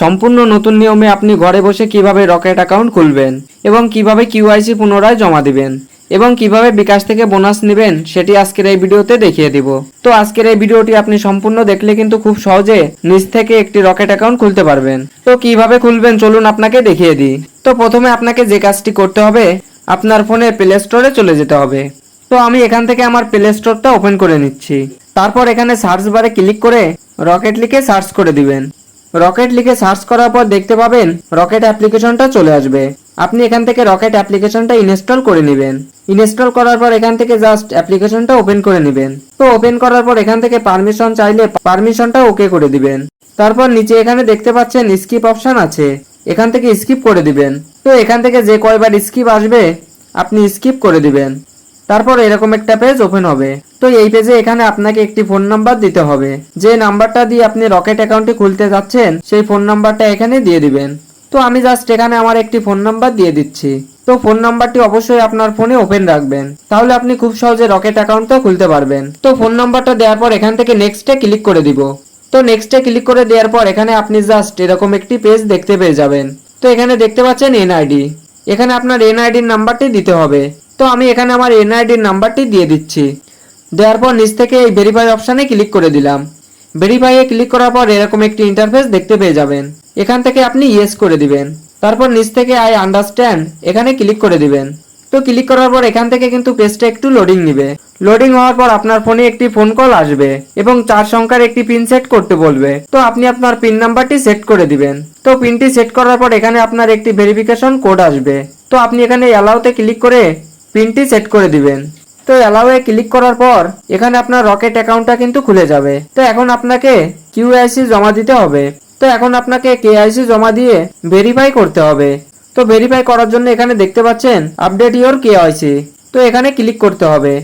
সম্পূর্ণ নতুন নিয়মে আপনি ঘরে বসে কীভাবে রকেট অ্যাকাউন্ট খুলবেন এবং কীভাবে কিউআইসি পুনরায় জমা দিবেন এবং কীভাবে বিকাশ থেকে বোনাস নেবেন সেটি আজকের এই ভিডিওতে দেখিয়ে দিব। তো আজকের এই ভিডিওটি আপনি সম্পূর্ণ দেখলে কিন্তু খুব সহজে নিজ থেকে একটি রকেট অ্যাকাউন্ট খুলতে পারবেন। তো কীভাবে খুলবেন চলুন আপনাকে দেখিয়ে দিই। তো প্রথমে আপনাকে যে কাজটি করতে হবে, আপনার ফোনে প্লে স্টোরে চলে যেতে হবে। তো আমি এখান থেকে আমার প্লে স্টোরটা ওপেন করে নিচ্ছি। তারপর এখানে সার্চ বারে ক্লিক করে রকেট লিখে সার্চ করে দিবেন। রকেট লিখে সার্চ করার পর দেখতে পাবেন রকেট অ্যাপ্লিকেশনটা চলে আসবে। আপনি এখান থেকে রকেট অ্যাপ্লিকেশনটা ইনস্টল করে নেবেন। ইনস্টল করার পর এখান থেকে জাস্ট অ্যাপ্লিকেশনটা ওপেন করে নেবেন। তো ওপেন করার পর এখান থেকে পারমিশন চাইলে পারমিশনটা ওকে করে দিবেন। তারপর নিচে এখানে দেখতে পাচ্ছেন স্কিপ অপশন আছে। এখান থেকে স্কিপ করে দিবেন। তো এখান থেকে যে কয়বার স্কিপ আসবে, আপনি স্কিপ করে দিবেন। তারপর এরকম একটা পেজ ওপেন হবে। তো এই পেজে এখানে আপনাকে একটি ফোন নাম্বার দিতে হবে। যে নাম্বারটা দিয়ে আপনি রকেট অ্যাকাউন্টটি খুলতে যাচ্ছেন, সেই ফোন নাম্বারটা এখানে দিয়ে দিবেন। তো আমি জাস্ট এখানে আমার একটি ফোন নাম্বার দিয়ে দিচ্ছি। তো ফোন নাম্বারটি অবশ্যই আপনার ফোনে ওপেন রাখবেন। তাহলে আপনি খুব সহজে রকেট অ্যাকাউন্টটা খুলতে পারবেন। তো ফোন নাম্বারটা দেওয়ার পর এখান থেকে নেক্সটে ক্লিক করে দিব। তো নেক্সটে ক্লিক করে দেওয়ার পর এখানে আপনি জাস্ট এরকম একটি পেজ দেখতে পেয়ে যাবেন। তো এখানে দেখতে পাচ্ছেন এনআইডি এখানে আপনার এনআইডির নাম্বারটি দিতে হবে। তো আমি এখানে আমার এনআইডির নাম্বারটি দিয়ে দিচ্ছি। দেওয়ার পর নিচ থেকে এই ভেরিফাই অপশানে ক্লিক করে দিলাম। ভেরিফাইয়ে ক্লিক করার পর এরকম একটি ইন্টারফেস দেখতে পেয়ে যাবেন। এখান থেকে আপনি ইয়েস করে দিবেন। তারপর নিচ থেকে আই আন্ডারস্ট্যান্ড এখানে ক্লিক করে দিবেন। তো ক্লিক করার পর এখান থেকে কিন্তু পেজটা একটু লোডিং নিবে। লোডিং হওয়ার পর আপনার ফোনে একটি ফোন কল আসবে এবং চার সংখ্যার একটি পিন সেট করতে বলবে। তো আপনি আপনার পিন নাম্বারটি সেট করে দিবেন। তো পিনটি সেট করার পর এখানে আপনার একটি ভেরিফিকেশন কোড আসবে। তো আপনি এখানে অ্যালাউতে ক্লিক করে পিনটি সেট করে দিবেন। তো অ্যালাউয়ে ক্লিক করার পর, এখানে আপনার রকেট অ্যাকাউন্টটা কিন্তু খুলে যাবে। তো এখন আপনাকে কিউআইসি জমা দিতে হবে। তো এখন আপনাকে কেআইসি জমা দিয়ে ভেরিফাই করতে হবে। তো ভেরিফাই করার জন্য এখানে দেখতে পাচ্ছেন আপডেট ইওর কেআইসি তো এখানে ক্লিক করতে হবে।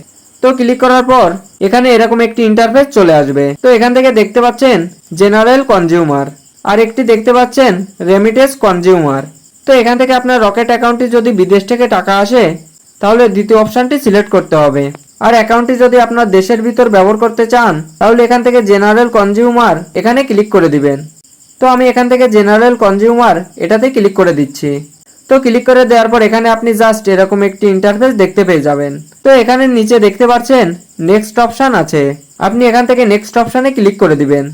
তো ক্লিক করার পর, এখানে এরকম একটি ইন্টারফেস চলে আসবে। তো এখান থেকে দেখতে পাচ্ছেন জেনারেল কনজিউমার আর একটি দেখতে পাচ্ছেন রেমিটেন্স কনজিউমার তো এখান থেকে আপনার রকেট অ্যাকাউন্টে যদি বিদেশ থেকে টাকা আসে তাহলে দ্বিতীয় অপশনটি সিলেক্ট করতে হবে। আর অ্যাকাউন্টটি যদি আপনার দেশের ভিতর ব্যবহার করতে চান, তাহলে এখান থেকে জেনারেল কনজিউমার এখানে ক্লিক করে দিবেন। তো আমি এখান থেকে জেনারেল কনজিউমার এটাতে ক্লিক করে দিচ্ছি। তো ক্লিক করে দেওয়ার পর এখানে আপনি জাস্ট এরকম একটি ইন্টারফেস দেখতে পেয়ে যাবেন। তো এখানে নিচে দেখতে পাচ্ছেন নেক্সট অপশান আছে। আপনি এখান থেকে নেক্সট অপশানে ক্লিক করে দিবেন।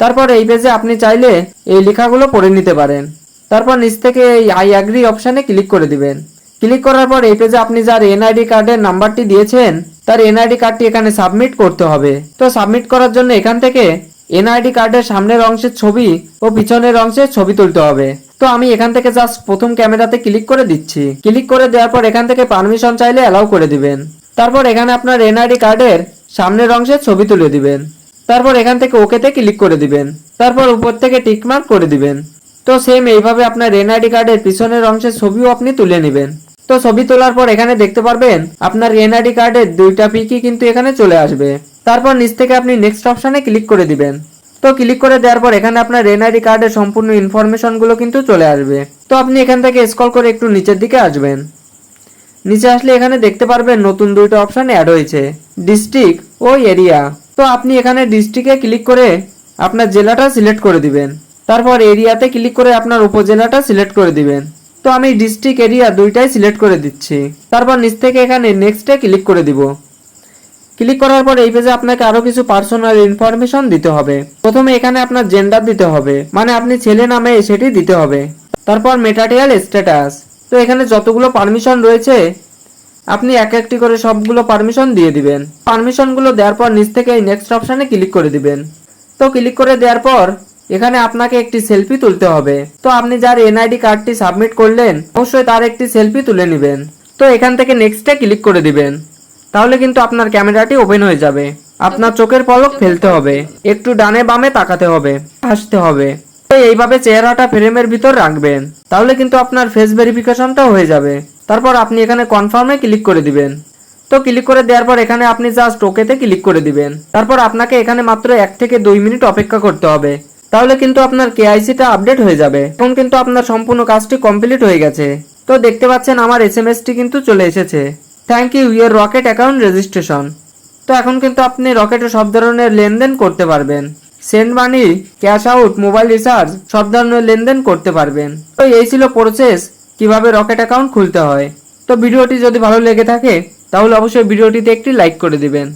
তারপর এই পেজে আপনি চাইলে এই লেখাগুলো পড়ে নিতে পারেন। তারপর নিচ থেকে এই আই অ্যাগ্রি অপশানে ক্লিক করে দিবেন। ক্লিক করার পর এই পেজে আপনি যার এনআইডি কার্ডের নাম্বারটি দিয়েছেন, তার এনআইডি কার্ডটি এখানে সাবমিট করতে হবে। তো সাবমিট করার জন্য এখান থেকে এনআইডি কার্ডের সামনের অংশের ছবি ও পিছনের অংশের ছবি তুলতে হবে। তো আমি এখান থেকে জাস্ট প্রথম ক্যামেরাতে ক্লিক করে দিচ্ছি। ক্লিক করে দেওয়ার পর এখান থেকে পারমিশন চাইলে অ্যালাউ করে দিবেন। তারপর এখানে আপনার এনআইডি কার্ডের সামনের অংশের ছবি তুলে দিবেন। তারপর এখান থেকে ওকেতে ক্লিক করে দিবেন। তারপর উপর থেকে টিকমার্ক করে দিবেন। তো সেম এইভাবে আপনার এনআইডি কার্ডের পিছনের অংশের ছবিও আপনি তুলে নেবেন। তো ছবি তোলার পর এখানে দেখতে পারবেন, আপনার এনআইডি কার্ডের দুইটা পিকই কিন্তু এখানে চলে আসবে। তারপর নিচ থেকে আপনি নেক্সট অপশানে ক্লিক করে দিবেন। তো ক্লিক করে দেওয়ার পর এখানে আপনার এনআইডি কার্ডের সম্পূর্ণ ইনফরমেশনগুলো কিন্তু চলে আসবে। তো আপনি এখান থেকে স্ক্রল করে একটু নিচের দিকে আসবেন। নিচে আসলে এখানে দেখতে পারবেন নতুন দুইটা অপশন অ্যাড হয়েছে ডিস্ট্রিক্ট ও এরিয়া তো আপনি এখানে ডিস্ট্রিক্টে ক্লিক করে আপনার জেলাটা সিলেক্ট করে দিবেন। তারপর এরিয়াতে ক্লিক করে আপনার উপজেলাটা সিলেক্ট করে দিবেন। তো আমি ডিস্ট্রিক্ট এরিয়া দুইটাই সিলেক্ট করে দিচ্ছি। তারপর নিচ থেকে এখানে নেক্সটে ক্লিক করে দিব। ক্লিক করার পর এই পেজে আপনাকে আরও কিছু পার্সোনাল ইনফরমেশন দিতে হবে। প্রথমে এখানে আপনার জেন্ডার দিতে হবে। মানে আপনি ছেলে নামে সেটি দিতে হবে। তারপর মেটারিয়াল স্ট্যাটাস তো এখানে যতগুলো পারমিশন রয়েছে, আপনি এক একটি করে সবগুলো পারমিশন দিয়ে দিবেন। পারমিশনগুলো দেওয়ার পর নিচ থেকে এই নেক্সট অপশানে ক্লিক করে দিবেন। তো ক্লিক করে দেওয়ার পর এখানে আপনাকে একটি সেলফি তুলতে হবে। তো আপনি যার এনআইডি কার্ডটি সাবমিট করলেন, অবশ্যই তার একটি সেলফি তুলে নেবেন। তো এখান থেকে নেক্সটে ক্লিক করে দিবেন। তাহলে কিন্তু আপনার ক্যামেরাটি ওপেন হয়ে যাবে। আপনার চোখের পলক ফেলতে হবে। একটু ডানে বামে তাকাতে হবে। হাসতে হবে। তো এইভাবে চেহারাটা ফ্রেমের ভিতর রাখবেন। তাহলে কিন্তু আপনার ফেস ভেরিফিকেশনটা হয়ে যাবে। তারপর আপনি এখানে কনফার্মে ক্লিক করে দিবেন। তো ক্লিক করে দেওয়ার পর এখানে আপনি জাস্ট ওকেতে ক্লিক করে দিবেন। তারপর আপনাকে এখানে মাত্র এক থেকে দুই মিনিট অপেক্ষা করতে হবে। তাহলে কিন্তু আপনার কেআইসিটা আপডেট হয়ে যাবে এখন কিন্তু আপনার সম্পূর্ণ কাজটি কমপ্লিট হয়ে গেছে। তো দেখতে পাচ্ছেন আমার এস এম কিন্তু চলে এসেছে। Thank you your Rocket account registration তো এখন কিন্তু আপনি রকেটে সব ধরনের লেনদেন করতে পারবেন। Send money cash out mobile recharge সব ধরনের লেনদেন করতে পারবেন। তো এই ছিল প্রসেস কীভাবে রকেট অ্যাকাউন্ট খুলতে হয়। তো ভিডিওটি যদি ভালো লেগে থাকে, তাহলে অবশ্যই ভিডিওটিতে একটি লাইক করে দিবেন।